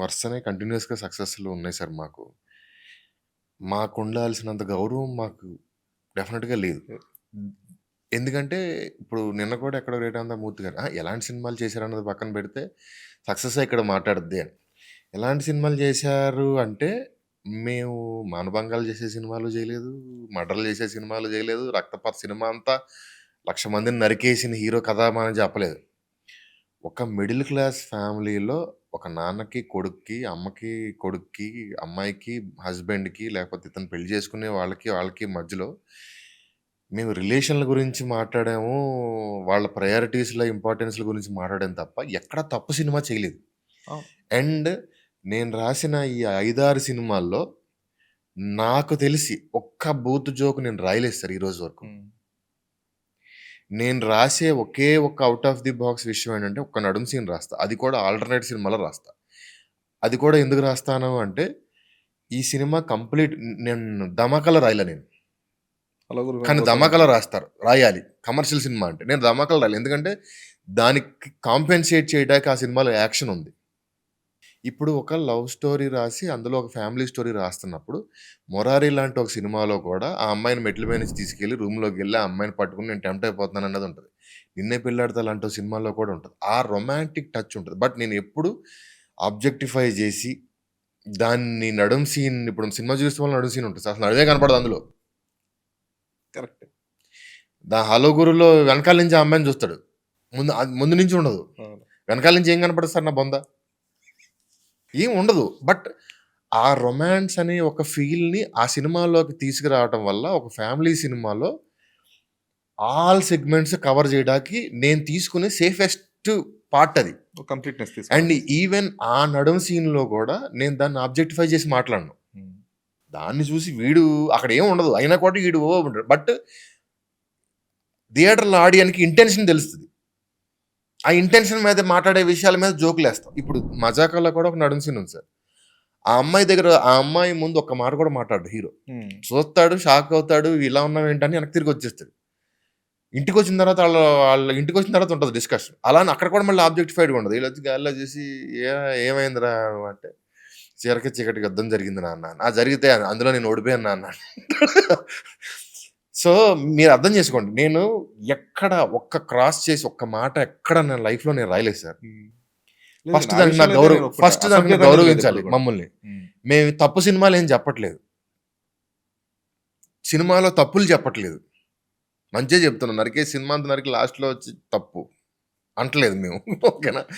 వరుసనే కంటిన్యూయస్‌గా సక్సెస్‌లు ఉన్నాయి సార్ మాకు. మాకుండాల్సినంత గౌరవం మాకు డెఫినిట్‌గా లేదు. ఎందుకంటే ఇప్పుడు నిన్న కూడా ఎక్కడో రేటాంతమూర్తి గారు "ఆ! ఎలాంటి సినిమాలు చేశారన్నది పక్కన పెడితే సక్సెస్సే ఇక్కడ మాట్లాడుద్ది" అని. ఎలాంటి సినిమాలు చేశారు అంటే మేము మానభంగాలు చేసే సినిమాలు చేయలేదు. మర్డర్‌లు చేసే సినిమాలు చేయలేదు. రక్తపాత సినిమా అంతా 1,00,000 మందిని నరికేసిన హీరో కథ మనం చెప్పలేదు. ఒక మిడిల్ క్లాస్ ఫ్యామిలీలో ఒక నాన్నకి, కొడుక్కి, అమ్మకి, కొడుక్కి, అమ్మాయికి, హస్బెండ్‌కి లేకపోతే ఇతను పెళ్ళి చేసుకునే వాళ్ళకి, వాళ్ళకి మధ్యలో మేము రిలేషన్‌ల గురించి మాట్లాడాము. వాళ్ళ ప్రయారిటీస్‌ల ఇంపార్టెన్స్‌ల గురించి మాట్లాడాం తప్ప ఎక్కడ తప్పు సినిమా చేయలేదు. అవును. అండ్ నేను రాసిన ఈ 5, 6 సినిమాల్లో నాకు తెలిసి ఒక్క బూత్ జోక్ నేను రాయలేదు సార్ ఈ రోజు వరకు. హ్మ్. నేను రాసే ఒకే ఒక్క ఔట్ ఆఫ్ ది బాక్స్ విషయం ఏంటంటే ఒక్క నడుం సీన్ రాస్తా. అది కూడా ఆల్టర్‌నేట్ సినిమాలో రాస్తా. అది కూడా ఎందుకు రాస్తాను అంటే ఈ సినిమా కంప్లీట్ నేను ధమాకాలో రాయలే నేను. కానీ ధమాకాలో రాస్తారు. రాయాలి. కమర్షియల్ సినిమా అంటే. నేను ధమాకాలో రాయలే. ఎందుకంటే దానికి కాంపెన్సేట్ చేయడానికి ఆ సినిమాలో యాక్షన్ ఉంది. ఇప్పుడు ఒక లవ్ స్టోరీ రాసి అందులో ఒక ఫ్యామిలీ స్టోరీ రాస్తున్నప్పుడు 'మురారి' లాంటి ఒక సినిమాలో కూడా ఆ అమ్మాయిని మెట్ల మీద నుంచి తీసుకెళ్ళి రూమ్‌లోకెళ్ళి ఆ అమ్మాయిని పట్టుకొని నేను టెంప్ట్ అయిపోతున్నాను అన్నది ఉంటది. 'నిన్నే పెళ్ళాడతా' లాంటి సినిమాలో కూడా ఉంటది. ఆ రొమాంటిక్ టచ్ ఉంటది. బట్ నేను ఎప్పుడు ఆబ్జెక్టిఫై చేసి దాన్ని నడుం సీన్ ఇప్పుడు సినిమా చూస్తే వాళ్ళ నడుం సీన్ ఉంటది. అసలు నడుమే కనపడదు అందులో. కరెక్ట్. దా 'హలో గురు'లో వెనకాల నుంచి ఆ అమ్మాయిని చూస్తాడు. ముందు అది ముందు నుంచి ఉండదు. అవును. వెనకాల నుంచి ఏం కనపడదు సార్ నా బొంద? ఏం ఉండదు. బట్ ఆ రొమాన్స్ అనే ఒక ఫీల్‌ని ఆ సినిమాలోకి తీసుకురావటం వల్ల ఒక ఫ్యామిలీ సినిమాలో ఆల్ సెగ్మెంట్స్ కవర్ చేయడానికి నేను తీసుకునే సేఫెస్ట్ పార్ట్ అది. ఒక కంప్లీట్‌నెస్ అండ్. ఈవెన్ ఆ నడుం సీన్‌లో కూడా నేను దాన్ని ఆబ్జెక్టిఫై చేసి మాట్లాడను. దాన్ని చూసి వీడు అక్కడ ఏం ఉండదు. అయినా కూడా వీడు ఓ ఉంటాడు. బట్ థియేటర్‌లో ఆడియన్‌కి ఇంటెన్షన్ తెలుస్తది. ఆ ఇంటెన్షన్ మీద మాట్లాడే విషయాల మీద జోకులేస్తాం. ఇప్పుడు 'మజాకా'లో కూడా ఒక నడుం సీన్ ఉంది సార్. ఆ అమ్మాయి దగ్గర ఆ అమ్మాయి ముందు ఒక్క మాట కూడా మాట్లాడడు హీరో. చూస్తాడు, షాక్ అవుతాడు. ఇలా ఉన్నావేంటని వెనక్కి తిరిగి వచ్చేస్తాడు. ఇంటికొచ్చిన తర్వాత ఆళ్ళ వాళ్ళ ఇంటికొచ్చిన తర్వాత ఉంటది డిస్కషన్. అలా అని అక్కడ కూడా మళ్ళీ ఆబ్జెక్టిఫైడ్‌గా ఉండదు. ఈళ్ళొచ్చి గాలిలో చూసి ఏ ఏమైందిరా అంటే చీరకి చీకటికి యుద్ధం జరిగింది నాన్న. ఆ! జరిగితే అందులో నేను ఓడిపోయాను నాన్న. సో మీరు అర్థం చేసుకోండి. నేను ఎక్కడ ఒక్క క్రాస్ చేసి ఒక్క మాట ఎక్కడ నా లైఫ్‌లో నేను రాయలేదు సార్. ఫస్ట్ దానికి అయితే గౌరవ. ఫస్ట్ దానికి గౌరవించాలి. మమ్మల్ని. మేము తప్పు సినిమాలు ఏం చెప్పట్లేదు. సినిమాలో తప్పులు చెప్పట్లేదు. మంచే చెప్తున్నాం. నరికే సినిమా అంతా నరికి లాస్ట్‌లో వచ్చి తప్పు అంటలేదు మేము. ఓకేనా?